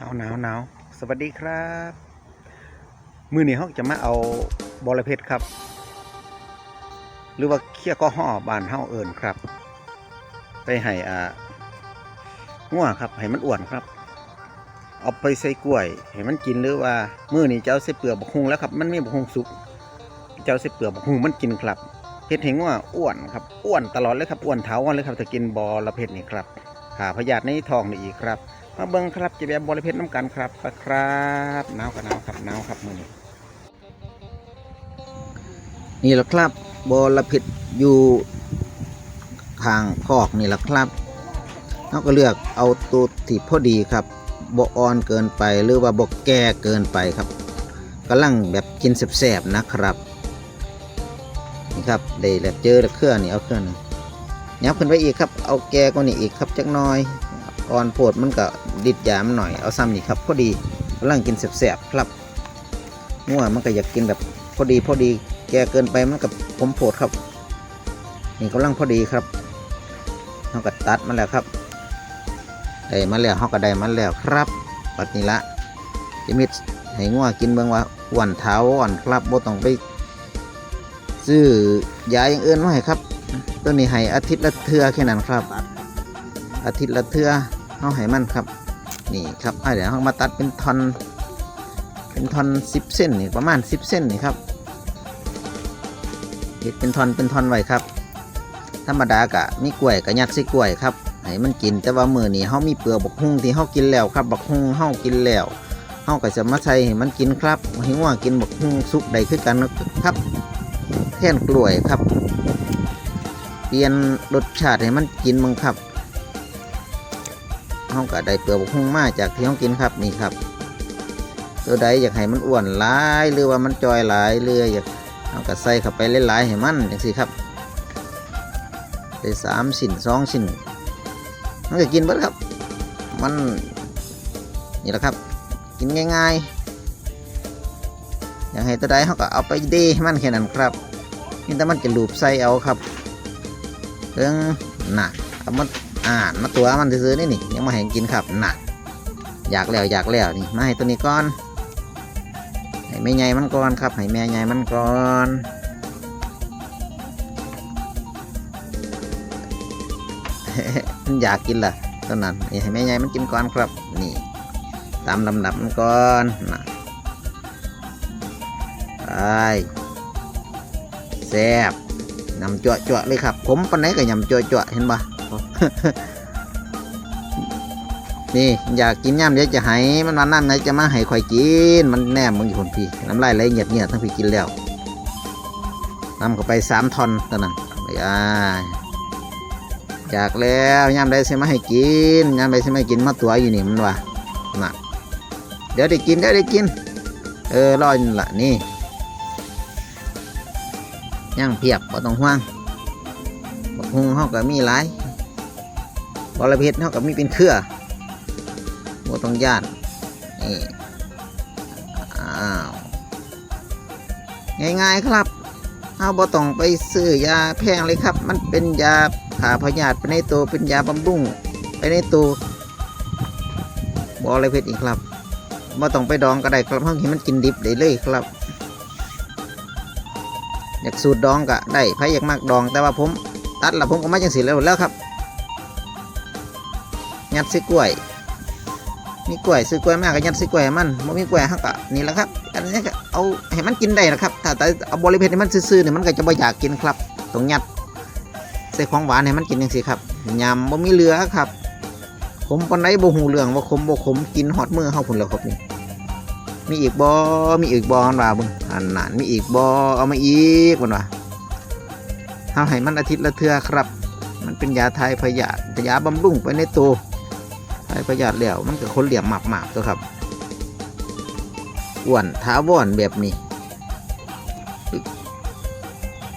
หนาวหนาวสวัสดีครับ มือนี้เขาจะมาเอาบอระเพ็ดครับ หรือว่าเคี้ยก็ห่อบานเฮาเอิญครับ ไปให้อ่าง่วครับให้มันอ้วนครับ เอาไปใส่กล้วยให้มันกินหรือว่ามือนี้จะเอาใส่เปลือกบกฮุงแล้วครับมันไมีบักฮุงสุก เจะเอาใส่เปลือกบกฮุงมันกินครับเฮ็ดให้ง่วอ้วนครับอ้วนตลอดเลยครับอ้วนเท้าวันเลยครับถ้ากินบอระเพ็ดนี่ครับหาพยาธิในท้องนี่อีกครับ มาเบิ้งครับจะแบบบริเพชรน้ำกันครับครับหนาวกับหนาวครับหนาวครับมือนี้นี่แหละครับบอระเพ็ดอยู่ทางคอกนี่แหละครับเราก็เลือกเอาตัวที่พอดีครับบ่อ่อนเกินไปหรือว่าบ่แก่เกินไปครับกำลังแบบกินแสบๆนะครับนี่ครับได้แบบเจอแล้วเครื่องนี่เอาเครื่องนึงยับขึ้นไปอีกครับ เอาแก่กว่านี้อีกครับจักน้อย อ่อนโพดมันก็ดิดยามหน่อยเอาซ้ำนี่ครับพอดีกำลังกินแสบๆครับง่วมันก็อยากกินแบบพอดีพอดีแกเกินไปมันกับผมโพดครับ นี่กำลังพอดีครับเขาก็ตัดมาแล้วครับได้มาแล้วเขาก็ได้มาแล้วครับปัดนี้ละจะมิดให้ง่วกินเบิ่งว่าอ้วนเท้าอ่อนครับบ่ต้องไปซื้อยาอย่างอื่นมาให้ครับ ตัวนี้ให้อาทิตย์ละเทือแค่นั้นครับ อาทิตย์ละเทือ เอาให้มันครับ นี่ครับอะเดี๋ยวเรามาตัดเป็นทอน เป็นทอนสิบเส้นนี่ประมาณสิบเส้นนี่ครับเฮ็ดเป็นทอนเป็นทอนไว้ครับ ธรรมดากะมีกล้วยกะยัดใส่กล้วยครับให้มันกินแต่ว่ามือนี่เฮามีเปลือกบักฮุ่งที่เฮากินแล้วครับบักฮุ่งเฮากินแล้วเฮาก็จะมาใส่ให้มันกินครับให้ว่ากินบักฮุ่งสุกได้คือกันนะครับแท่นกล้วยครับ เปลี่ยนรสชาติให้มันกินมั้งครับ เขาก็ได้เปลือกบกฮุ่งมาจากที่เขากินครับนี่ครับ ตัวใดอยากให้มันอ้วนหลายหรือว่ามันจอยหลายเรืออยากเขาก็ใส่เข้าไปหลายๆให้มันอย่างสิครับได้สามชิ้นสองชิ้นมันก็กินเบิดครับ มันนี่แหละครับ กินง่ายๆ อยากให้ตัวใดเขาก็เอาไปดให้มันแค่นั้นครับนี่แต่มันจะลูบใส่เอาครับเรื่องหนักเอามา อ่านมาตัวมันซื้อๆนี่นี่ยังมาให้กินครับหนักอยากแล้วอยากแล้วนี่มาให้ตัวนี้ก่อนให้แม่ใหญ่มันก่อนครับให้แม่ใหญ่มันก่อนมันอยากกินล่ะตอนนั้นให้แม่ใหญ่มันกินก่อนครับ นี่ ตามลำดับมันก่อนนะไปแซ่บนำจั่วจั่วๆเลยครับ ผมปันไหนก็ยำจั่วจั่วๆเห็นปะ นี่อยากกินย่ำเดี๋ยวจะให้มันวันนั้นไหนจะมาให้ข่อยกิน มันแนมมึงอยู่คนพี่น้ำลายไหลเงียดเงียดทั้งพี่กินแล้วนำเข้าไปสามทอนตอนนั้นไปอ่าอยากแล้วย่ำได้ใช่ไหมให้กินย่ำได้ใช่มาให้กินมาตัวอยู่นี่มันว่าน่ะเดี๋ยวได้กินเดี๋ยวได้กิน เออรออยู่นั่นละนี่ย่างเพียบบ่ต้องห่วงบักฮุงเขาก็มีหลาย บอระเพ็ดเขาก็มีเป็นเครือบ่ต้องย่านนี่อ้าวง่ายๆครับเอาบ่ต้องไปซื้อยาแพงเลยครับ มันเป็นยาผ่าพยาธิไปในตัวเป็นยาบำรุงไปในตัวบอระเพ็ดอีกครับบ่ต้องไปดองก็ได้ครับห้องเห็นมันกินดิบได้เลยครับ อยากสูตรดองก็ได้ใครอยากมากดอง แต่ว่าผมตัดล้วผมก็มาจังสีแล้วแล้วครับ ยัดใส่กล้วย มีกล้วยซื้อกล้วยมากก็ยัดใส่กล้วยมันบ่มีกล้วยฮักก็นี่แหละครับ อันนี้ก็เอาให้มันกินได้นะครับ ถ้าแต่เอาบริเพณให้มันซื่อๆเนี่ยมันก็จะบ่อยากกินครับต้องยัดใส่ของหวานให้มันกินจังซี่ครับยำบ่มีเหลือครับขมปนใดบ่หูเรื่องว่าขมบ่ขมกินฮอดมือเฮาพุ่นแล้วครับนี่มีอีกบอมีอีกบอมันว่าเบึงอันนั้นมีอีกบอเอามาอีกมันว่าเฮาให้มันอาทิตย์ละเทื่อครับ มันเป็นยาไทยพยาธิยาบำรุงไปในตัว ไทยพยาธิแล้วมันก็คนเหลี่ยมหมากๆตัวครับอ้วนท้าวอนแบบนี้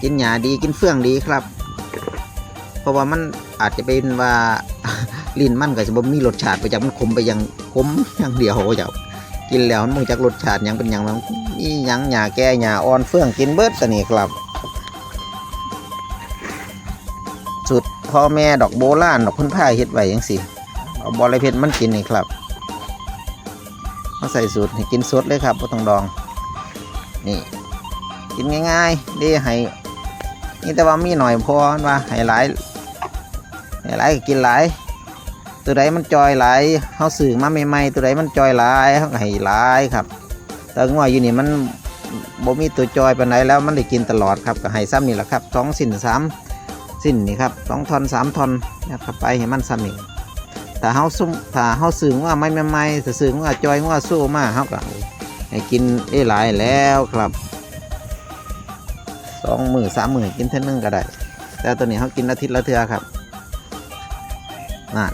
กินหยาดีกินเฟื่องดีครับ เพราะว่ามันอาจจะเป็นว่าลิ้นมันก็จะบ่มีรสชาติไปจากมันขมไปอย่างขมอย่างเดียวเจ้ากินแล้วมันมึงจากรสชาติยังเป็นหยังแล้วมีหยังหยาแก่หยาอ่อนเฟื่องกินเบิดสนี่ครับสุดพ่อแม่ดอกโบราณดอกพุ่นผ้าเฮ็ดไว้ยังสิ เอาบอระเพ็ดมันกินนี่ครับมาใส่สูตรให้กินสดเลยครับบ่ต้องดอง นี่ กินง่ายๆดีให้นี่แต่ว่ามีหน่อยพอว่าให้หลายให้หลายกินหลายตัวใดมันจอยหลายเฮาสื่อมาใหม่ๆตัวใดมันจอยหลายเฮาให้หลายครับแต่งัวอยู่นี่มันบ่มีตัวจอยปานใดแล้วมันได้กินตลอดครับก็ให้ซ้ำนี่แหละครับสองสิ้นสามสิ้นนี่ครับสองทอนสามทอนยัดเข้าไปให้มันซ้ำนี่ ถ้าเฮาซุ่มถ้าเฮาสื่อว่าไม่ใหม่ๆถ้าสื่อว่าจอยว่าสู้มาเฮาก็ให้กินได้หลายแล้วครับสองมือสามมือกินเท่านึงก็ได้ แต่ตัวนี้เขากินอาทิตย์ละเทื่อครับนั่น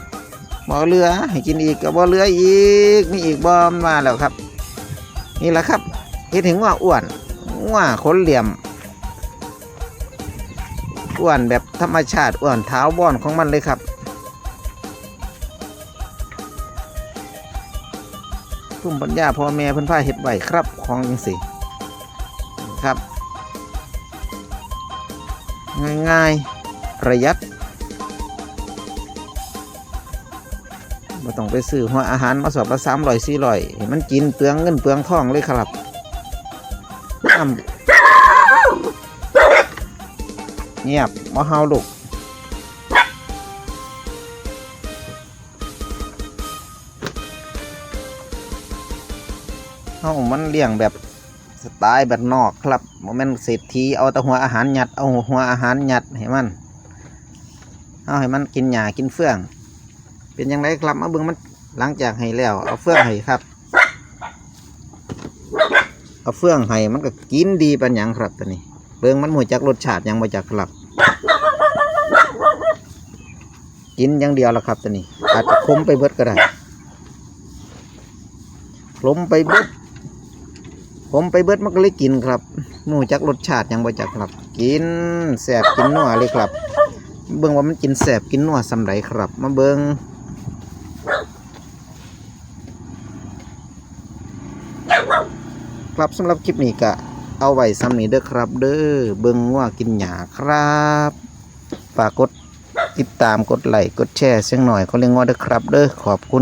บ่เหลือให้กินอีกก็บ่เหลืออีกมีอีกบ่มนมาแล้วครับ นี่แหละครับเห็นถึงว่าอ้วนว่าขนเหลี่ยมอ้วนแบบธรรมชาติอ้วนเท้าบอนของมันเลยครับ พุ่มปัญญาพ่อแม่เพิ่นพาเฮ็ดไว้ครับของจังสิครับ ง่ายๆประหยัดบ่ต้องไปซื้อหัวอาหารมาสอบละสามร้อยสี่ร้อยมันกินเปลืองเงินเปลืองทองเลยครับน้ำเงียบมาเฮาลูก เฮามันเลี้ยงแบบสไตล์แบบนอกครับโมเมนเศรษฐีเอาแต่หัวอาหารหยัดเอาหัวอาหารหยัดให้มันเอาให้มันกินหญ้ากินเฟื่อง เป็นยังไงครับมาเบิ่งมันหลังจากให้แล้วเอาเฟื่องให้ครับ เอาเฟื่องให้มันก็กินดีปันหยังครับตัวนี้เบิ่งมันหมดจากรสชาติยังมาจากครับ กินอย่างเดียวละครับตัวนี้อาจจะคมไปเบิดก็ได้คมไปเบิด คมไปเบิดมันก็เลยกินครับหมูจากรสชาติยังมาจากครับ กินแสบกินนัวเลยครับ เบิ่งว่ามันกินแสบกินนัวสำไรครับ มาเบิ่งครับสำหรับคลิปนี้ก็เอาไว้ซ้ำนี้เด้อครับ เด้อเบิ่งว่ากินหยาครับ ฝากกดติดตามกดไลค์กดแชร์เสียงหน่อยเขาเรียกว่าเด้อครับ เด้อขอบคุณ